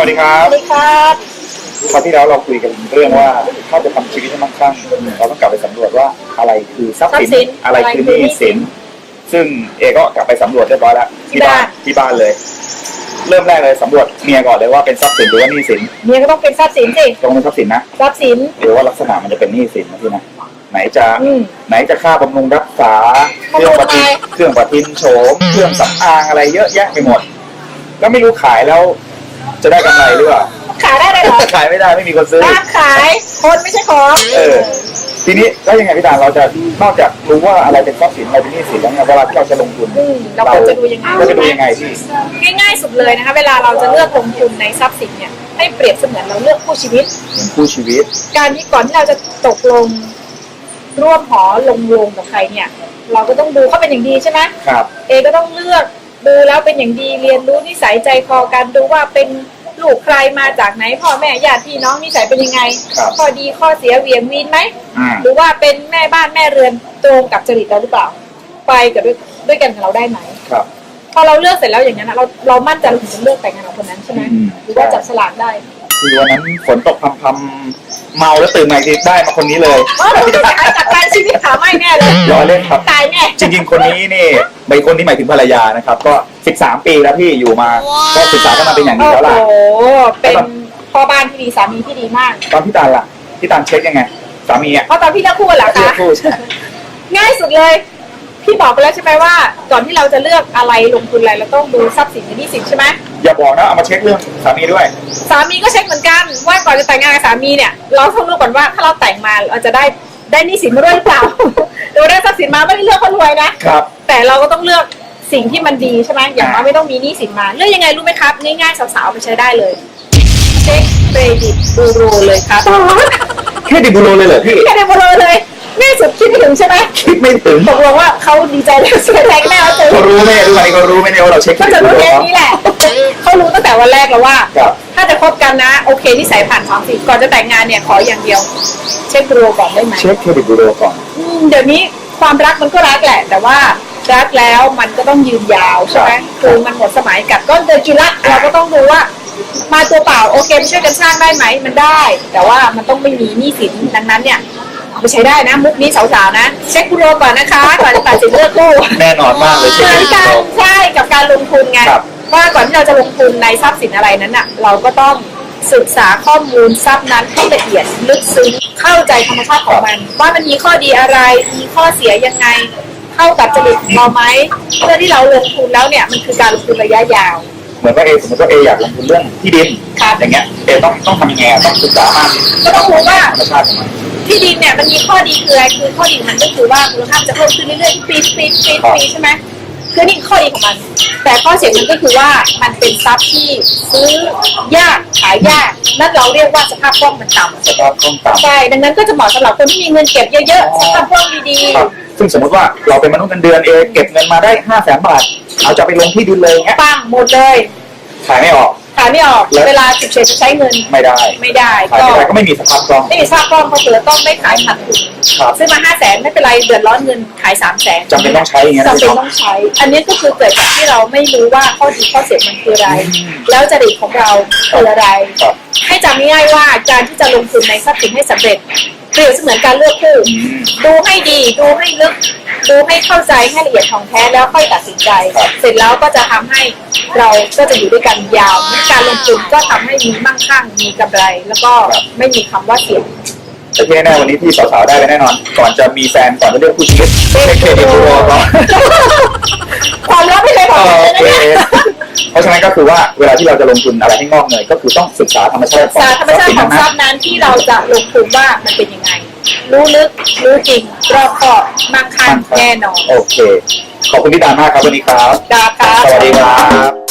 วัสดีครับ สวัสดีครับคราวที่แล้วเราคุยกันเรื่องว่าถ้าจะทำชีวิตให้มั่งคั่งเราต้องกลับไปสำรวจว่าอะไรคือทรัพย์ทรัพย์สิสินนอะไรคือหนี้สิน ซึ่งเอก็กลับไปสำรวจเรียบร้อยแล้วที่บ้านที่บ้านเลย เริ่มแรกเลยสำรวจเมียก่อนเลยว่าเป็นทรัพย์สินหรือว่าหนี้สินเมียก็ต้องเป็นทรัพย์สินสิตรงเป็นทรัพย์สินนะทรัพย์สินหรือว่าลักษณะมันจะเป็นหนี้สินนะพี่นะไหนจะอืมไหนจะค่าบำรุงรักษาเครื่องประทินบำรุงอะไรเครื่องประทินโฉมเครื่องสำอางอะไรเยอะแยะไปหมด แล้วไม่รู้ขายแล้ว จะได้กำไรหรือเปล่า ขายได้เลยเหรอขายไม่ได้ไม่มีคนซื้อห้ามขายคนไม่ใช่ของเออ ทีนี้แล้วยังไงพี่ดานเราจะนอกจากรู้ว่าอะไรเป็นทรัพย์สินอะไรเป็นหนี้สินแล้วเนี่ยเวลาที่เราจะลงทุนอืมเราควรจะดูยังไง เราจะใช่ไหดูมยังไงพี่ ง่ายๆสุดเลยนะคะ เวลาเราจะเลือกลงทุนในทรัพย์สินเนี่ยให้เปรียบเสมือนเราเลือกคู่ชีวิต เป็นคู่ชีวิต การที่ก่อนที่เราจะตกลงร่วมหอลงลงกับใครเนี่ย เราก็ต้องดูเขาเป็นอย่างดีใช่ไหมครับ เอก็ต้องเลือก ดูแล้วเป็นอย่างดีเรียนรู้นิสัยใจคอกันดูว่าเป็นลูกใครมาจากไหน พ่อแม่ญาติพี่น้องนิสัยเป็นยังไง ครับข้อดีข้อเสียเหวียงวีนไหม อ่า หรือว่าเป็นแม่บ้านแม่เรือนตรงกับจริตเราหรือเปล่า ไปกับด้วยด้วยกันกับเราได้ไหม ครับ พอเราเลือกเสร็จแล้วอย่างนั้นนะเราเรามั่นใจเราถึงจะเลือกแต่งงานกับคนนั้นใช่ไหมอืม หรือว่าจับฉลากได้ คือวันนั้นฝนตกพำพำเมาแล้วตื่นมาอีกทีได้มาคนนี้เลยอ๋อเราจะหายจากการชีวิตขาไหม่แน่เลยรอเล่นครับ ตายแน่จริงๆ คนนี้นี่ใบคนนี้หมายถึงภรรยานะครับ ก็ 13 ปีแล้วพี่อยู่มา ก็ศึกษากันมาเป็นอย่างดีโอ้แล้วโหล่ะเป็นพ่อบ้านที่ดีสามีที่ดีมาก ตอนพี่ตาลล่ะ พี่ตาลเช็คยังไง สามีอะเพราะตอนพี่เลือกคู่เหรอเลือคะกคู่ใช่ง่ายสุดเลย พี่บอกไปแล้วใช่ไหมว่า ก่อนที่เราจะเลือกอะไรลงทุนอะไรเราต้องดูทรัพย์สินกับหนี้สินใช่ไหมอย่าบอกนะ เอามาเช็คเรื่องสามีด้วย สามีก็เช็คเหมือนกัน ว่าก่อนจะแต่งงานกับสามีเนี่ย เราต้องรู้ก่อนว่าถ้าเราแต่งมาเราจะได้ได้หนี้สินมาด้วยหรือเปล่า หรือว่าได้ทรัพย์สินมาไม่ได้เลือกเขารวยนะครับ แต่เราก็ต้องเลือกสิ่งที่มันดีใช่ไหมอย่างน้อยไม่ต้องมีหนี้สินมาเลือกยังไงรู้ไหมครับ ง่ายๆสาวๆไปใช้ได้เลยเช็คเครดิตบูโรเลยครับ แค่ดิบูโรเลยเหรอพี่ แค่ในบูโรเลย ง่ายสุดคิดไม่ถึงใช่ไหมคิดไม่ถึงตกลงว่าเขาดีใจแล้วเสียใจแน่เขาเจอเขารู้ไหมทุกวันนี้เขารู้ไหมเนี่ยว่าเราเช็คก็จะรู้แค่นี้แหละเขารู้ตั้งแต่วันแรกแล้วว่าครับถ้าจะคบกันนะ โอเคนิสัยผ่านความสิก่อนจะแต่งงานเนี่ยขออย่างเดียว เช็คดูก่อนได้ไหมเช็คเครดิตบูโรก่อนอืมเดี๋ยวนี้ความรักมันก็รักแหละ แต่ว่ารักแล้วมันก็ต้องยืนยาวใช่ไหมคือมันหมดสมัยกับก้อนเดือนกินละเราก็ต้องดูว่ามาตัวเปล่าโอเคไปช่วยกันสร้างได้ไหมมันได้ แต่ว่ามันต้องไม่มีหนี้สินดังนั้นเนี่ย เอาไปใช้ได้นะ มุกนี้สาวๆนะเช็คบูโรก่อนนะคะก่อนจะตัดสินเลือกคู่แน่นอนมากเลยเหเช็คมืเครอนดิตบูกันโรใช่กับการลงทุนไงครับ ว่าก่อนที่เราจะลงทุนในทรัพย์สินอะไรนั้นอะ เราก็ต้องศึกษาข้อมูลทรัพย์นั้นให้ละเอียดลึกซึ้งเข้าใจธรรมชาติของมัน ว่ามันมีข้อดีอะไร มีข้อเสียยังไง เข้ากับจริตของเราไหมเพื่อที่เราลงทุนแล้วเนี่ยมันคือการลงทุนระยะยาว เหมือนว่าเอสมมติว่าเออยากลงทุนเรื่องที่ดินครับอย่างเงี้ยเอต้องต้องทำยังไงอะต้องศึกษามากก็ต้องรู้ว่าธรรมชาติของมันที่ดินเนี่ยมันมีข้อดีคืออะไรคือข้อดีของมันก็คือว่ามูลค่ามันจะเพิ่มขึ้นเรื่อยๆทุกปีทุกปีทุกปีทุกปีใช่ไหมคือนี่ข้อดีของมัน แต่ข้อเสียมันก็คือว่ามันเป็นทรัพย์ที่ซื้อยากขายยากนั่นเราเรียกว่าสภาพคล่องมันต่ำสภาพคล่องต่ำใช่ดังนั้นก็จะเหมาะสำหรับคนที่มีเงินเก็บเยอะๆสภาพคล่องดีครับซึ่งสมมติว่าเราเป็นมนุษย์เงินเดือนเอเก็บเงินมาได้ห้าแสนบาท เอาจะไปลงที่ดินเลยเงี้ยๆปังหมดเลยขายไม่ออก ขายไม่ออกแล้วเวลาฉุกเฉินจะใช้เงิน ไม่ได้ ไม่ได้ ขายก็ไม่ได้ก็ไม่มีสภาพคล่อง ไม่มีสภาพคล่องก็คือต้องไม่ขายขาดทุนครับซื้อมาห้าแสนไม่เป็นไร เดือดร้อนเงินขายสามแสนจำเป็นต้องใช้อย่างเงี้ยนะจำเป็นต้องใช้ อันนี้ก็คือเกิดจากที่เราไม่รู้ว่าข้อดีข้อเสียมันคืออะไรอืมแล้วจริตของเราคืออะไรครับให้จำง่ายๆว่าการที่จะลงทุนในทรัพย์สินให้สำเร็จ เปรียบเสมือนการเลือกคู่อืมดูให้ดีดูให้ลึก ดูให้เข้าใจให้ละเอียดของแท้แล้วค่อยตัดสินใจครับเสร็จแล้วก็จะทำให้เราก็จะอยู่ด้วยกันยาวการลงทุนก็ทำให้มีมั่งคั่งมีกำไร แล้วก็ไม่มีคำว่าเสี่ยงแต่ที่แน่ๆวันนี้พี่สาวๆได้เลยแน่นอน ก่อนจะมีแฟนก่อนจะเลือกคู่ชีวิตเช็คเครดิตบูโรก่อนความลับไม่ เพราะฉะนั้นก็คือว่าเวลาที่เราจะลงทุนอะไรให้งอกเงยก็คือต้องศึกษาธรรมชาติของสารธรรมชาติของทรัพนั้นย์นั้นที่เราจะลงทุนว่ามันเป็นยังไง รู้ลึกรู้จริงรอบคอบมั่งคั่งแน่นอนโอเค ขอบคุณพี่ดามากครับวันนี้ครับดาครับสวัสดีครับ